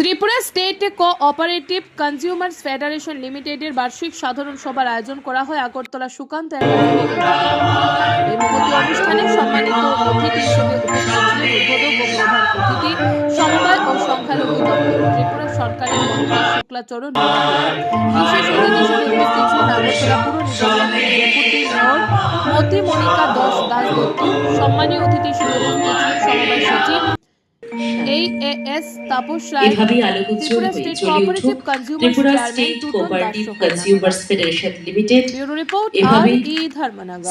Tripura state cooperative consumers federation লিমিটেডের বার্ষিক সাধারণ সভার আয়োজন করা হয় আগরতলা সুকান্ত অনুষ্ঠানে সম্মানিত অতিথি অতিথি, সমবায় ও সরকারের দাস সম্মানীয় অতিথি হিসেবে সমবায় সচিব এই A S Tapas Ray Tripura state cooperative consumer state cooperative consumers federation limited bureau report আর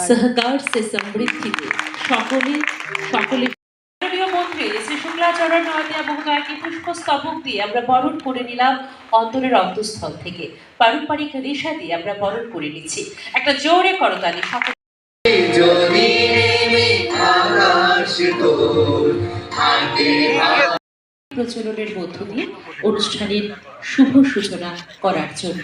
সহকার সে সমৃদ্ধিতে সকলে সকলে। দিয়ে আমরা বরণ করে নিলাম অন্তরের অন্তঃস্থল থেকে। পারম্পরিক রেশা দিয়ে আমরা বরণ করে নিচ্ছি। একটা জোরে করতালি প্রচলনের মধ্য দিয়ে অনুষ্ঠানের শুভ সূচনা করার জন্য।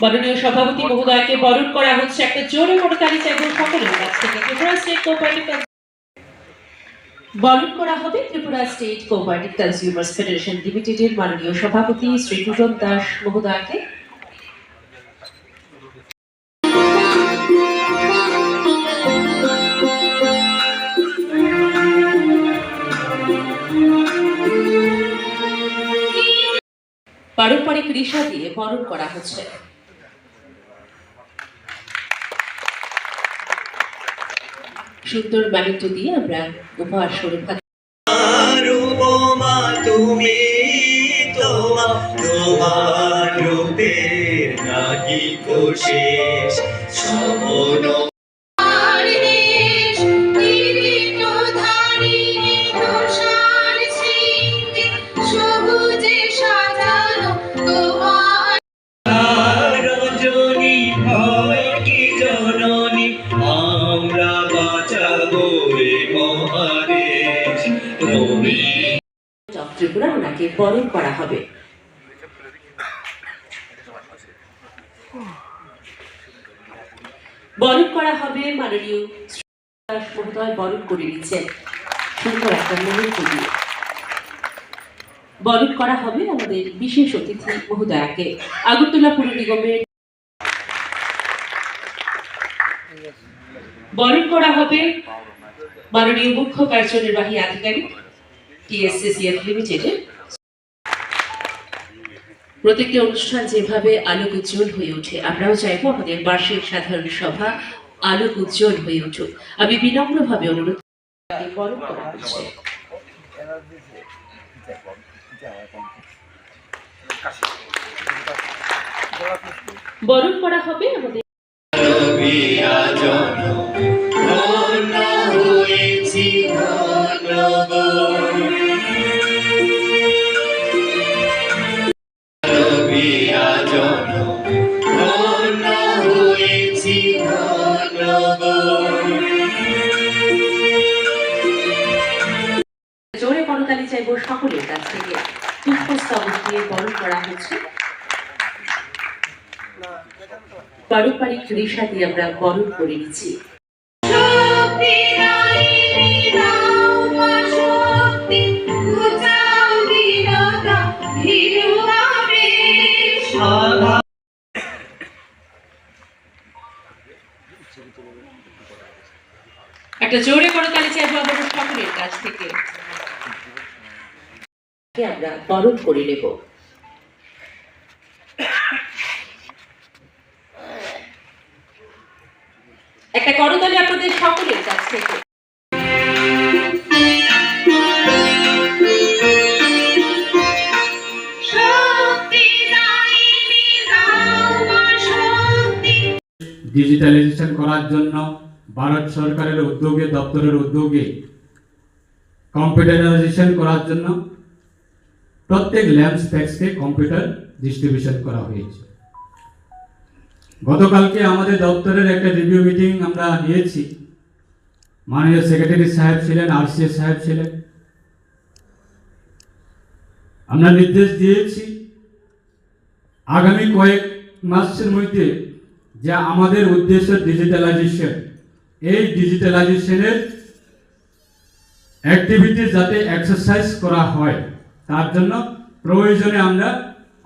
মাননীয় সভাপতি মহোদয়কে বরণ করা হচ্ছে একটা জোরে করে তালি এবং সকলের কাছ থেকে। বরণ করা হবে Tripura state cooperative consumers federation লিমিটেডের মাননীয় সভাপতি শ্রী টুটন দাস মহোদয়কে। পারম্পরিক রিসা দিয়ে বরণ করা হচ্ছে। সুন্দর ম্যানেট দিয়ে আমরা উপহার স্বরূপ তুমি তোমা তোমার রূপের নাকি কোশেষ সমন বরণ করা হবে। বরণ করা হবে মাননীয় বরণ করে নিচ্ছেন। সুন্দর একটা মুহূর্ত দিয়ে। বরণ করা হবে আমাদের বিশেষ অতিথি মহোদয়াকে। আগরতলা পুর নিগমের বরণ করা হবে মাননীয় মুখ্য কার্যনির্বাহী আধিকারিক টিএসসিসিএফ লিমিটেডের প্রত্যেকটি অনুষ্ঠান যেভাবে আলোক উজ্জ্বল হয়ে ওঠে, আমরাও চাইব আমাদের বার্ষিক সাধারণ সভা আলোক উজ্জ্বল হয়ে উঠুক। আমি বিনম্রভাবে অনুরোধ বরণ করা বরণ করা হবে আমাদের চাইব সকলের কাছ থেকে। পুষ্পস্তবক দিয়ে বরণ করা হচ্ছে। পারম্পরিক রিসা দিয়ে আমরা বরণ করে নিচ্ছি। একটা জোরে করতালি চাইব আমাদের সকলের কাছ থেকে। আমরা বরণ করে নেব। একটা করতালি আপনাদের সকলের কাছ থেকে। ডিজিটালাইজেশন করার জন্য ভারত সরকারের উদ্যোগে, দপ্তরের উদ্যোগে কম্পিউটারাইজেশন করার জন্য প্রত্যেক ল্যাম্প স্পেক্সকে কম্পিউটার ডিস্ট্রিবিউশন করা হয়েছে। গতকালকে আমাদের দপ্তরের একটা রিভিউ মিটিং আমরা নিয়েছি। মাননীয় সেক্রেটারি সাহেব ছিলেন আরসিএস সাহেব ছিলেন। আমরা নির্দেশ দিয়েছি আগামী কয়েক মাসের মধ্যে যে আমাদের উদ্দেশ্য ডিজিটালাইজেশন। এই ডিজিটালাইজেশনের অ্যাক্টিভিটি যাতে এক্সারসাইজ করা হয়। তার জন্য প্রয়োজনে আমরা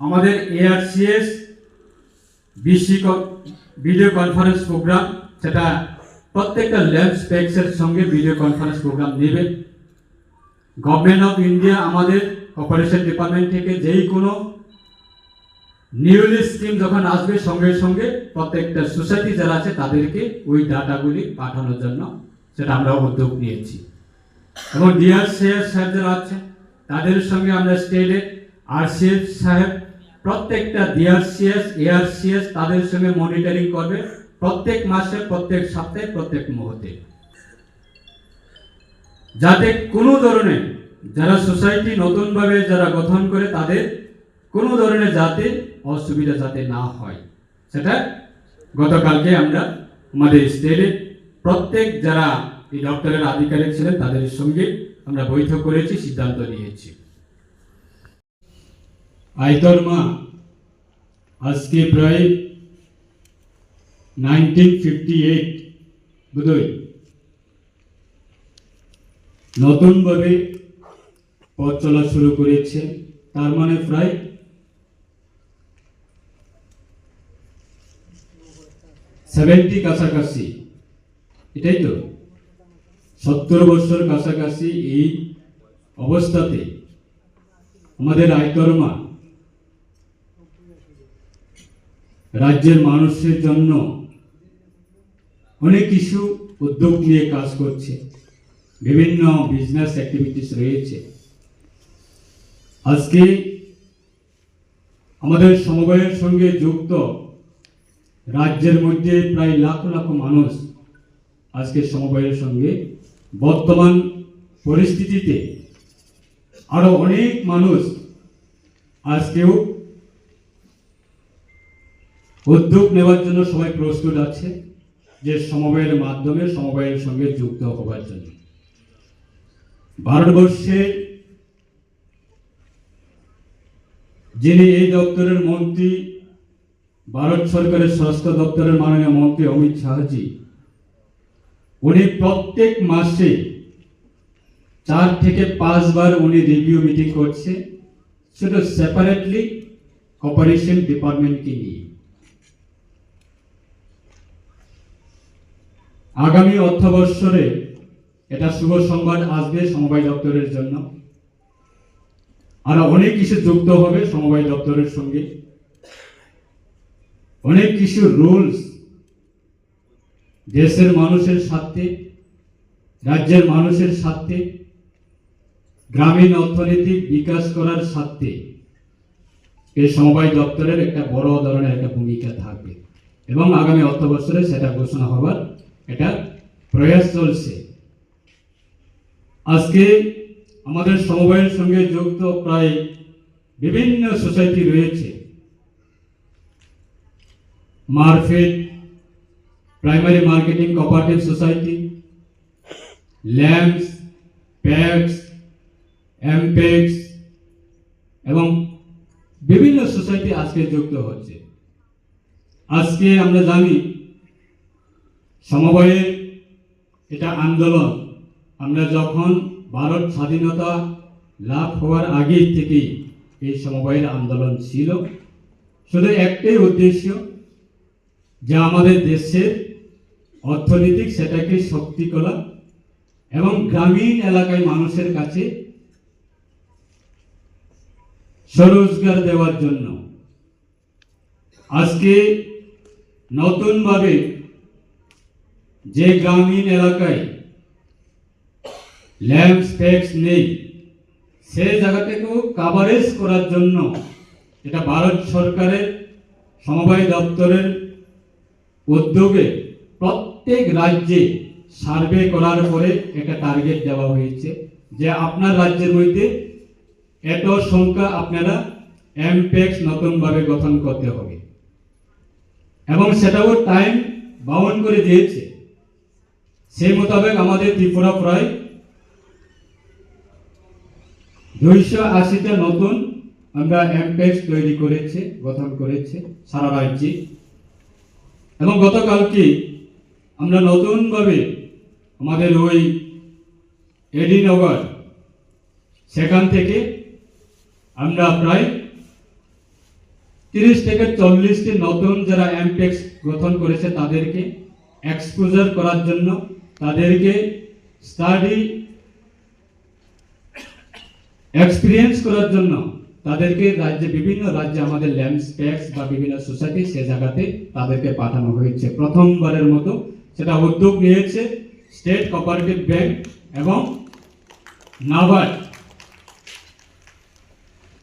আমাদের ARCS BC video conference program সেটা প্রত্যেকটা ল্যাব স্পেক্সের সঙ্গে ভিডিও কনফারেন্স প্রোগ্রাম নেবে। গভর্নমেন্ট অফ ইন্ডিয়া আমাদের অপারেশন ডিপার্টমেন্ট থেকে যেই কোনো নিউলি স্কিম যখন আসবে, সঙ্গে সঙ্গে প্রত্যেকটা সোসাইটি যারা আছে তাদেরকে ওই ডাটাগুলি পাঠানোর জন্য সেটা আমরা উদ্যোগ নিয়েছি। এবং ডিআরসিএস স্যার যারা আছেন তাদের সঙ্গে আমরা স্টেটে আরসিএস সাহেব প্রত্যেকটা ডিআরসিএস এআরসিএস তাদের সঙ্গে মনিটরিং করবে প্রত্যেক মাসে, প্রত্যেক সপ্তাহে, প্রত্যেক মুহূর্তে। যাতে কোনো ধরনের যারা সোসাইটি নতুনভাবে যারা গঠন করে তাদের কোনো ধরনের যাতে অসুবিধা যাতে না হয়। সেটা গতকালকে আমরা আমাদের স্টেটে প্রত্যেক যারা এই দপ্তরের আধিকারিক ছিলেন তাদের সঙ্গে আমরা বৈঠক করেছি, সিদ্ধান্ত নিয়েছি। আয়তর মা, আজকে প্রায় নাইনটিন ফিফটি নতুনভাবে পথ চলা শুরু করেছে, তার মানে প্রায় সেভেন্টি কাছাকাছি। এটাই তো? সত্তর বছর কাছাকাছি এই অবস্থাতে আমাদের আয়তর মা রাজ্যের মানুষের জন্য অনেক কিছু উদ্যোগ নিয়ে কাজ করছে। বিভিন্ন বিজনেস অ্যাক্টিভিটিস রয়েছে। আজকে আমাদের সমবায়ের সঙ্গে যুক্ত রাজ্যের মধ্যে প্রায় লাখ লাখ মানুষ আজকে সমবায়ের সঙ্গে বর্তমান পরিস্থিতিতে আরও অনেক মানুষ আজকেও উদ্যোগ নেওয়ার জন্য সবাই প্রস্তুত আছে যে সমবায়ের মাধ্যমে সমবায়ের সঙ্গে যুক্ত হবার জন্য। ভারতবর্ষে যিনি এই দপ্তরের মন্ত্রী, ভারত সরকারের স্বাস্থ্য দপ্তরের মাননীয় মন্ত্রী অমিত শাহজি উনি প্রত্যেক মাসে চার থেকে পাঁচবার উনি রিভিউ মিটিং করছে। সেটা সেপারেটলি কপারেশন ডিপার্টমেন্টকে নিয়ে। আগামী অর্থবৎসরে এটা শুভ সংবাদ আসবে সমবায় দপ্তরের জন্য। আর অনেক কিছু যুক্ত হবে সমবায় দপ্তরের সঙ্গে। অনেক কিছু রুলস দেশের মানুষের স্বার্থে, রাজ্যের মানুষের স্বার্থে, গ্রামীণ অর্থনৈতিক বিকাশ করার স্বার্থে এই সমবায় দপ্তরের একটা বড় ধরনের একটা ভূমিকা থাকবে। এবং আগামী অর্থ বছরে সেটা ঘোষণা হবার এটা প্রয়াস চলছে। আজকে আমাদের সমবায়ের সঙ্গে যুক্ত প্রায় বিভিন্ন সোসাইটি রয়েছে। মার্ফেট primary marketing cooperative society LAMPS PACS এমপেক্স এবং বিভিন্ন সোসাইটি আজকে যুক্ত হচ্ছে। আজকে আমরা জানি সমবায়ের এটা আন্দোলন। আমরা যখন ভারত স্বাধীনতা লাভ হওয়ার আগে থেকেই এই সমবায়ের আন্দোলন ছিল, শুধু একটাই উদ্দেশ্য, যে আমাদের দেশের অর্থনৈতিক সেটাকে শক্তি করা এবং গ্রামীণ এলাকায় মানুষের কাছে স্বরোজগার দেওয়ার জন্য। আজকে নতুনভাবে যে গ্রামীণ এলাকায় ল্যাম্প স্পেক্স নেই সেই জায়গাটাকেও কাভারেজ করার জন্য এটা ভারত সরকারের সমবায় দপ্তরের উদ্যোগে প্রত্যেক রাজ্যে সার্ভে করার পরে একটা টার্গেট দেওয়া হয়েছে যে আপনার রাজ্যের মধ্যে এত সংখ্যা আপনারা এমপেক্স নতুনভাবে গঠন করতে হবে। এবং সেটাও টাইম বাউন্ড করে দিয়েছে। সেই মোতাবেক আমাদের ত্রিপুরা প্রায় দুইশো আশিটা নতুন আমরা এমপেক্স তৈরি করেছে, গঠন করেছে সারা রাজ্যে। এবং গতকালকে আমরা নতুনভাবে আমাদের ওই এডিনগর, সেখান থেকে আমরা প্রায় তিরিশ থেকে চল্লিশটি নতুন যারা এমপেক্স গঠন করেছে তাদেরকে এক্সপোজার করার জন্য তাদেরকে স্টাডি এক্সপিরিয়েন্স করার জন্য তাদেরকে রাজ্যে, বিভিন্ন রাজ্যে আমাদের ল্যান্ডস্পেক্স বা বিভিন্ন সোসাইটি সে জায়গাতে তাদেরকে পাঠানো হয়েছে। প্রথমবারের মতো সেটা উদ্যোগ নিয়েছে স্টেট কোঅপারেটিভ ব্যাংক এবং নাবার্ড